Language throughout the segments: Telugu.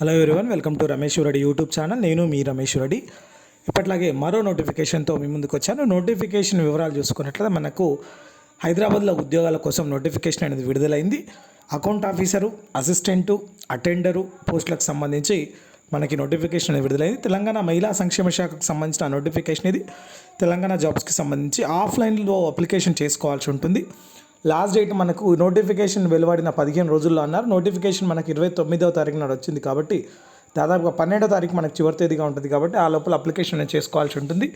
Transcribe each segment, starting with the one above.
Hello everyone welcome to Ramesh Reddy YouTube channel నేను మీ రమేష్ రెడ్డి ఇప్పట్లాగే మరో నోటిఫికేషన్తో మీ ముందుకు వచ్చాను. నోటిఫికేషన్ వివరాలు చూసుకున్నట్లయితే మనకు హైదరాబాద్లో ఉద్యోగాల కోసం నోటిఫికేషన్ అనేది విడుదలైంది. అకౌంట్ ఆఫీసరు అసిస్టెంటు అటెండరు పోస్టులకు సంబంధించి మనకి నోటిఫికేషన్ అనేది విడుదలైంది. తెలంగాణ మహిళా సంక్షేమ శాఖకు సంబంధించిన నోటిఫికేషన్ ఇది. తెలంగాణ జాబ్స్కి సంబంధించి ఆఫ్లైన్లో అప్లికేషన్ చేసుకోవాల్సి ఉంటుంది. లాస్ట్ డేట్ మనకు నోటిఫికేషన్ వెలువడిన పదిహేను రోజుల్లో అన్నారు. నోటిఫికేషన్ మనకి ఇరవై తొమ్మిదవ తారీఖు నాడు వచ్చింది కాబట్టి దాదాపుగా పన్నెండో తారీఖు మనకు చివరి తేదీగా ఉంటుంది కాబట్టి ఆ లోపల అప్లికేషన్ అనేది చేసుకోవాల్సి ఉంటుంది.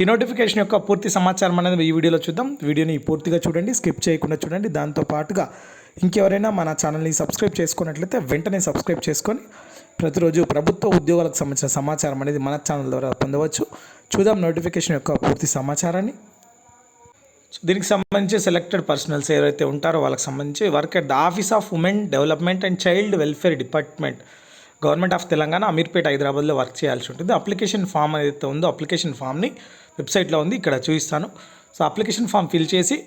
ఈ నోటిఫికేషన్ యొక్క పూర్తి సమాచారం అనేది ఈ వీడియోలో చూద్దాం. వీడియోని పూర్తిగా చూడండి స్కిప్ చేయకుండా చూడండి. దాంతో పాటుగా ఇంకెవరైనా మన ఛానల్ని సబ్స్క్రైబ్ చేసుకున్నట్లయితే వెంటనే సబ్స్క్రైబ్ చేసుకొని ప్రతిరోజు ప్రభుత్వ ఉద్యోగాలకు సంబంధించిన సమాచారం అనేది మన ఛానల్ ద్వారా పొందవచ్చు. చూద్దాం నోటిఫికేషన్ యొక్క పూర్తి సమాచారాన్ని. సో దీనికి సంబంధించి సెలెక్టెడ్ పర్సనల్స్ ఎవరైతే ఉంటారో వాళ్ళకి సంబంధించి work at the office of women development and child welfare department government of Telangana Ameerpet హైదరాబాద్లో వర్క్ చేయాల్సి ఉంటుంది. అప్లికేషన్ ఫామ్ ఏదైతే ఉందో అప్లికేషన్ ఫామ్ని వెబ్సైట్లో ఉంది ఇక్కడ చూపిస్తాను. సో అప్లికేషన్ ఫామ్ ఫిల్ చేసి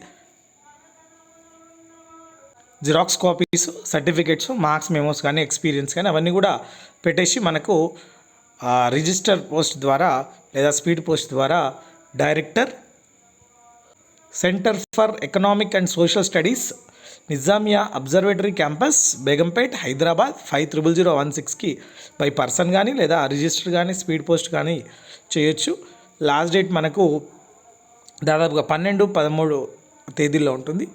xerox copies certificates marks memos కానీ ఎక్స్పీరియన్స్ కానీ అవన్నీ కూడా పెట్టేసి మనకు రిజిస్టర్ పోస్ట్ ద్వారా లేదా స్పీడ్ పోస్ట్ ద్వారా director centre for economic and social studies Nizamiah observatory campus Begumpet Hyderabad five triple zero one సిక్స్కి బై పర్సన్ కానీ లేదా రిజిస్టర్ కానీ స్పీడ్ పోస్ట్ కానీ చేయొచ్చు. లాస్ట్ డేట్ మనకు దాదాపుగా పన్నెండు పదమూడు తేదీల్లో ఉంటుంది.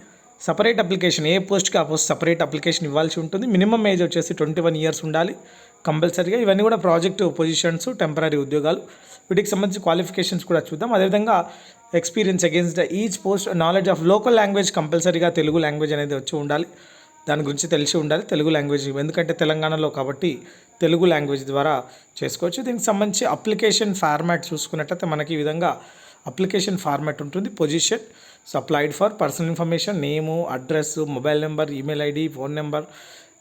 సపరేట్ అప్లికేషన్ ఏ పోస్ట్కి ఆ పోస్ట్ సపరేట్ అప్లికేషన్ ఇవ్వాల్సి ఉంటుంది. మినిమం ఏజ్ వచ్చేసి ట్వంటీ వన్ ఇయర్స్ ఉండాలి కంపల్సరీగా. ఇవన్నీ కూడా ప్రాజెక్ట్ పొజిషన్స్ టెంపరీ ఉద్యోగాలు. వీటికి సంబంధించి క్వాలిఫికేషన్స్ కూడా చూద్దాం. అదేవిధంగా experience against each post knowledge of local language కంపల్సరీగా తెలుగు లాంగ్వేజ్ అనేది వచ్చి ఉండాలి. దాని గురించి తెలిసి ఉండాలి తెలుగు లాంగ్వేజ్. ఎందుకంటే తెలంగాణలో కాబట్టి తెలుగు లాంగ్వేజ్ ద్వారా చేసుకోవచ్చు. దీనికి సంబంధించి అప్లికేషన్ ఫార్మాట్ చూసుకున్నట్టయితే మనకి ఈ విధంగా అప్లికేషన్ ఫార్మాట్ ఉంటుంది. Position so applied for personal information name address mobile number email ID phone number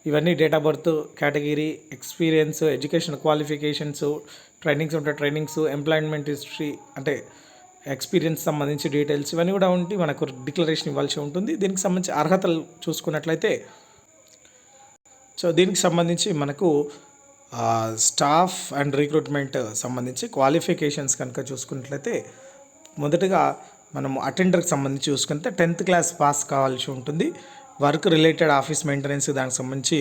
ఇవన్నీ date of birth category experience education qualifications trainings ఉంటాయి ట్రైనింగ్స్ ఎంప్లాయ్మెంట్ హిస్టరీ అంటే ఎక్స్పీరియన్స్ సంబంధించి డీటెయిల్స్ ఇవన్నీ కూడా ఉండి మనకు డిక్లరేషన్ ఇవ్వాల్సి ఉంటుంది. దీనికి సంబంధించి అర్హతలు చూసుకున్నట్లయితే సో దీనికి సంబంధించి మనకు స్టాఫ్ అండ్ రిక్రూట్మెంట్ సంబంధించి క్వాలిఫికేషన్స్ కనుక చూసుకున్నట్లయితే మొదటగా మనము అటెండర్కి సంబంధించి చూసుకుంటే టెన్త్ క్లాస్ పాస్ కావాల్సి ఉంటుంది. వర్క్ రిలేటెడ్ ఆఫీస్ మెయింటెనెన్స్ దానికి సంబంధించి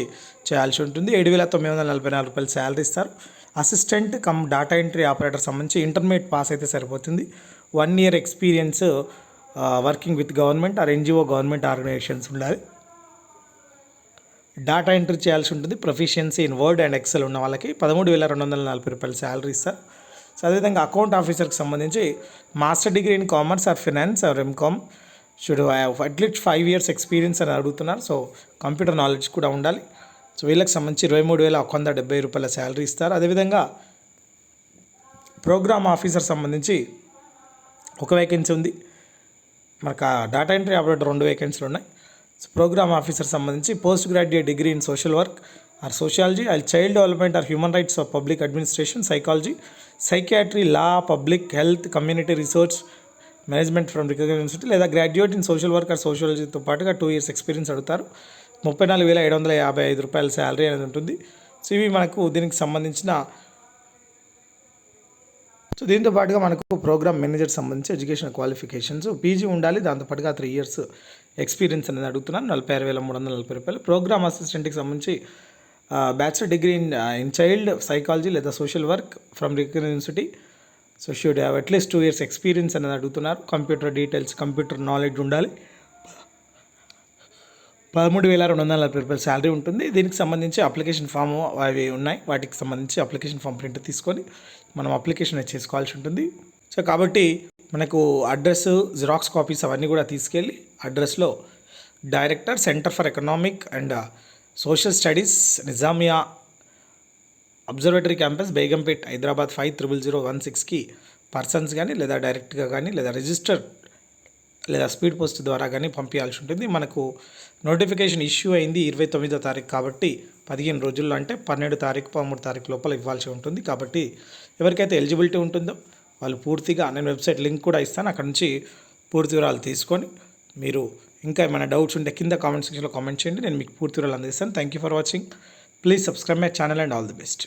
చేయాల్సి ఉంటుంది. ఏడు వేల తొమ్మిది వందల నలభై నాలుగు రూపాయలు శాలరీ ఇస్తారు. Assistant cum data entry operator సంబంధించి ఇంటర్మీడియట్ పాస్ అయితే సరిపోతుంది. One year experience working with government or NGO government organisations ఉండాలి. డేటా ఎంట్రీ చేయాల్సి ఉంటుంది. Proficiency in Word and Excel ఉన్న వాళ్ళకి పదమూడు వేల రెండు వందల నలభై రూపాయలు శాలరీ ఇస్తారు. సో అదేవిధంగా అకౌంట్ ఆఫీసర్కి సంబంధించి master degree in commerce or finance or MCom should have at least five years experience అని అడుగుతున్నారు. సో కంప్యూటర్ నాలెడ్జ్ కూడా ఉండాలి. సో వీళ్ళకి సంబంధించి ఇరవై మూడు వేల ఒక వంద డెబ్బై రూపాయల శాలరీ ఇస్తారు. అదేవిధంగా ప్రోగ్రామ్ ఆఫీసర్ సంబంధించి ఒక వేకెన్సీ ఉంది. మనకు ఆ డేటా ఎంట్రీ ఆపరేటర్ రెండు వేకెన్సీలు ఉన్నాయి. సో ప్రోగ్రామ్ ఆఫీసర్ సంబంధించి post graduate degree in social work or sociology and child development or human rights of public administration psychology psychiatry law public health community research management from recognise university లేదా graduate in social work or సోషాలజీతో పాటుగా టూ ఇయర్స్ ఎక్స్పీరియన్స్ అడుగుతారు. ముప్పై నాలుగు వేల ఏడు వందల యాభై ఐదు రూపాయల శాలరీ అనేది ఉంటుంది. సో ఇవి మనకు దీనికి సంబంధించిన సో దీంతో పాటుగా మనకు ప్రోగ్రామ్ మేనేజర్ సంబంధించి ఎడ్యుకేషన్ క్వాలిఫికేషన్స్ పీజీ ఉండాలి. దాంతోపాటుగా త్రీ ఇయర్స్ ఎక్స్పీరియన్స్ అనేది అడుగుతున్నాను. నలభై ఆరు వేల మూడు వందల నలభై రూపాయలు. ప్రోగ్రామ్ అసిస్టెంట్కి సంబంధించి bachelor degree in in child psychology లేదా social work from recognise university so should have at least two years experience అనేది అడుగుతున్నారు. కంప్యూటర్ డీటెయిల్స్ కంప్యూటర్ నాలెడ్జ్ ఉండాలి. పదమూడు వేల రెండు వందల నలభై రూపాయల శాలరీ ఉంటుంది. దీనికి సంబంధించి అప్లికేషన్ ఫామ్ అవి ఉన్నాయి. వాటికి సంబంధించి అప్లికేషన్ ఫామ్ ప్రింట్ తీసుకొని మనం అప్లికేషన్ అనేది చేసుకోవాల్సి ఉంటుంది. సో కాబట్టి మనకు అడ్రస్ జిరాక్స్ కాపీస్ అవన్నీ కూడా తీసుకెళ్ళి అడ్రస్లో director centre for economic and social studies Nizamiah observatory campus Begumpet Hyderabad five triple zero one సిక్స్కి పర్సన్స్ కానీ లేదా డైరెక్ట్గా కానీ లేదా రిజిస్టర్ లేదా స్పీడ్ పోస్ట్ ద్వారా కానీ పంపించాల్సి ఉంటుంది. మనకు నోటిఫికేషన్ ఇష్యూ అయింది ఇరవై తొమ్మిదో తారీఖు కాబట్టి పదిహేను రోజుల్లో అంటే పన్నెండు తారీఖు పదమూడు తారీఖు లోపల ఇవ్వాల్సి ఉంటుంది. కాబట్టి ఎవరికైతే ఎలిజిబిలిటీ ఉంటుందో వాళ్ళు పూర్తిగా నేను వెబ్సైట్ లింక్ కూడా ఇస్తాను. అక్కడ నుంచి పూర్తి వివరాలు తీసుకొని మీరు ఇంకా ఏమైనా డౌట్స్ ఉంటే కింద కామెంట్ సెక్షన్లో కామెంట్ చేయండి. నేను మీకు పూర్తి వివరాలు అందిస్తాను thank you for watching please subscribe my channel and all the best